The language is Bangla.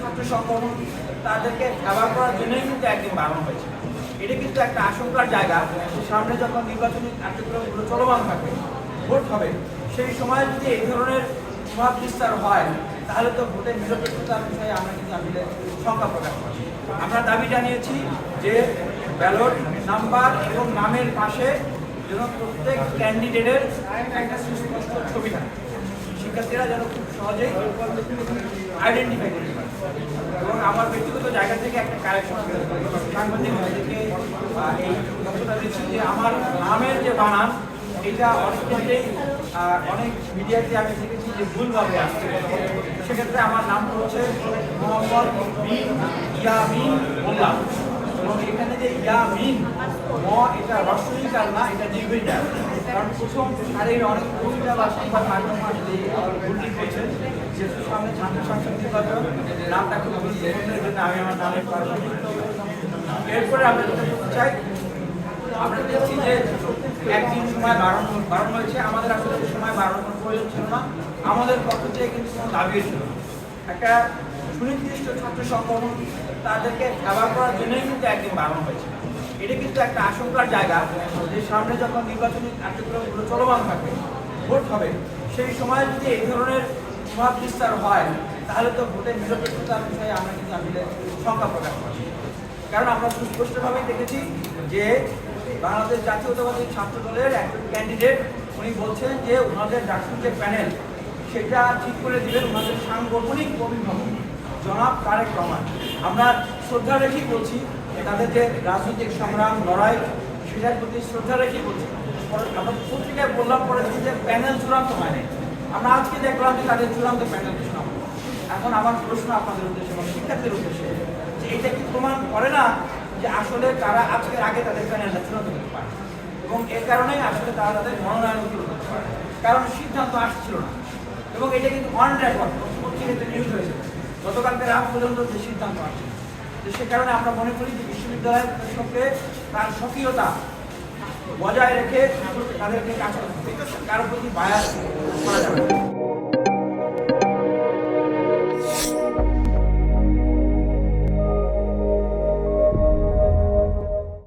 ছাত্র সংগঠন তাদেরকে ব্যবহার করার জন্যই কিন্তু একদিন বাড়ানো হয়েছে এটা কিন্তু একটা আশঙ্কার জায়গা সামনে যখন নির্বাচনী কার্যক্রমগুলো চলমান থাকবে, ভোট হবে, সেই সময় যদি এই ধরনের প্রভাব বিস্তার হয়, তাহলে তো ভোটের নিরপেক্ষতার বিষয়ে আমরা কিন্তু আসলে শঙ্কা প্রকাশ করছি। আমরা দাবি জানিয়েছি যে ব্যালট, নাম্বার এবং নামের পাশে যেন প্রত্যেক ক্যান্ডিডেটের একটা সুস্পষ্ট ছবি থাকে। শিক্ষার্থীরা যেন খুব সহজেই আইডেন্টিফাই এবং আমার ব্যক্তিগত জায়গা থেকে একটা কারেকশন সাংবাদিক আহ, এই দিচ্ছি যে আমার নামের যে বানান এটা অনেক অনেক মিডিয়াতে আমি দেখেছি যে ভুলভাবে আসছে। সেক্ষেত্রে আমার নাম হচ্ছে মোহাম্মদ বিন ইয়ামিন মোল্লা। ইয়ামিন ম, এটা রসইকার না, এটা দীর্ঘইকার কারণ প্রথম সারির অনেক কবিতা বা সংবাদ মাধ্যম আসলে ভুলটি করছে যেহেতু সামনে ছাত্র সংসদ নির্বাচন, নামটা আমি আমার পাশে এরপরে আমরা চাই দেখছি একদিন সময় বাড়ানো বাড়ানো হয়েছে। আমাদের আসলে এই সময় বাড়ানোর প্রয়োজন ছিল না। আমাদের পক্ষ থেকে কিন্তু কোনো দাবিও ছিল একটা সুনির্দিষ্ট ছাত্র সংগঠন তাদেরকে ব্যবহার করার জন্যই কিন্তু একদিন বাড়ানো হয়েছিল। এটা কিন্তু একটা আশঙ্কার জায়গা যে সামনে যখন নির্বাচনী কার্যক্রমগুলো চলমান থাকবে ভোট হবে, সেই সময় যদি এই ধরনের প্রভাব বিস্তার হয়, তাহলে তো ভোটের নিরপেক্ষতার বিষয়ে আমরা কিন্তু আসলে শঙ্কা প্রকাশ করছি। কারণ আমরা সুস্পষ্টভাবেই দেখেছি যে বাংলাদেশ জাতীয়তাবাদী ছাত্র দলের একজন ক্যান্ডিডেট, উনি বলছেন যে ওনাদের ডাক্তার যে প্যানেল, সেটা ঠিক করে দিবেন ওনাদের সাংগঠনিক অভিভাবক। জনাব তারেক রহমান, আমরা শ্রদ্ধা রেখেই বলছি তাদের যে রাজনৈতিক সংগ্রাম, লড়াই, সেটার প্রতি শ্রদ্ধা রেখেই বলছি। আমরা পত্রিকায় বললাম পরে যে প্যানেল চূড়ান্ত হয়নি। আমরা আজকে দেখলাম যে তাদের চূড়ান্ত প্যানেল ঘোষণা। এখন আমার প্রশ্ন আপনাদের উদ্দেশ্যে এবং শিক্ষার্থীর উদ্দেশ্যে, যে এটা কি প্রমাণ করে না যে আসলে তারা আজকের আগে তাদের প্যানেলটা চূড়ান্ত করতে পারে এবং এর কারণেই আসলে তারা তাদের মনোনয়ন করতে পারে কারণ সিদ্ধান্ত আসছিল না। এবং এটা কিন্তু অন রেকর্ড পত্রিকাতে নিউজ হয়েছে। গতকালকে রাত পর্যন্ত যে সিদ্ধান্ত আসছে তো সে কারণে আমরা মনে করি যে বিশ্ববিদ্যালয়ের প্রতিষ্ঠানকে তার সক্রিয়তা বজায় রেখে তাদেরকে কাজ করতে হবে কারোর প্রতি বায়াস করা যাবে।